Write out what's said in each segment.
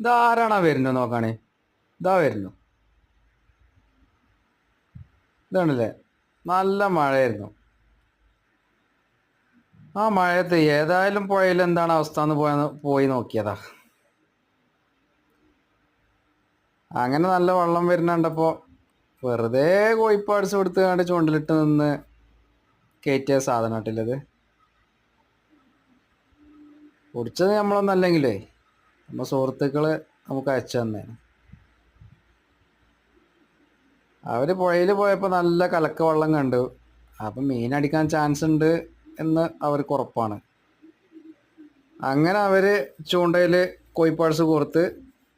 ഇതാരാണാ വരുന്നത് നോക്കാണേ? ഇതാ വരുന്നു. ഇതാണല്ലേ? നല്ല മഴയായിരുന്നു. ആ മഴയത്ത് ഏതായാലും പുഴയിൽ എന്താണ് അവസ്ഥ എന്ന് പോയ പോയി നോക്കിയതാ. അങ്ങനെ നല്ല വെള്ളം വരുന്നുണ്ടപ്പോൾ വെറുതെ കോഴിപ്പാട്സ് കൊടുത്ത് കണ്ട് ചുണ്ടിലിട്ട് നിന്ന് കയറ്റിയ സാധനം കിട്ടില്ലത് കുടിച്ചത് നമ്മളൊന്നല്ലെങ്കിലേ. നമ്മുടെ സുഹൃത്തുക്കൾ നമുക്ക് അയച്ചു തന്നെയാണ് അവർ പുഴയിൽ പോയപ്പോൾ നല്ല കലക്ക വെള്ളം കണ്ടു. അപ്പം മീനടിക്കാൻ ചാൻസ് ഉണ്ട് എന്ന് അവർക്ക് ഉറപ്പാണ്. അങ്ങനെ അവർ ചൂണ്ടയിൽ കോഴിപ്പാട്സ് കൊടുത്ത്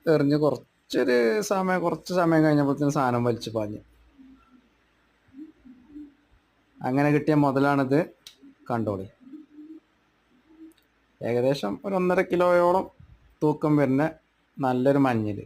എറിഞ്ഞ് കുറച്ചൊരു സമയം കുറച്ച് സമയം കഴിഞ്ഞപ്പോഴത്തേന് സാധനം വലിച്ചു പാഞ്ഞു. അങ്ങനെ കിട്ടിയ മുതലാണിത് കണ്ടോളി. ഏകദേശം ഒരു ഒന്നര കിലോയോളം തൂക്കം വരുന്ന നല്ലൊരു മഞ്ഞിൽ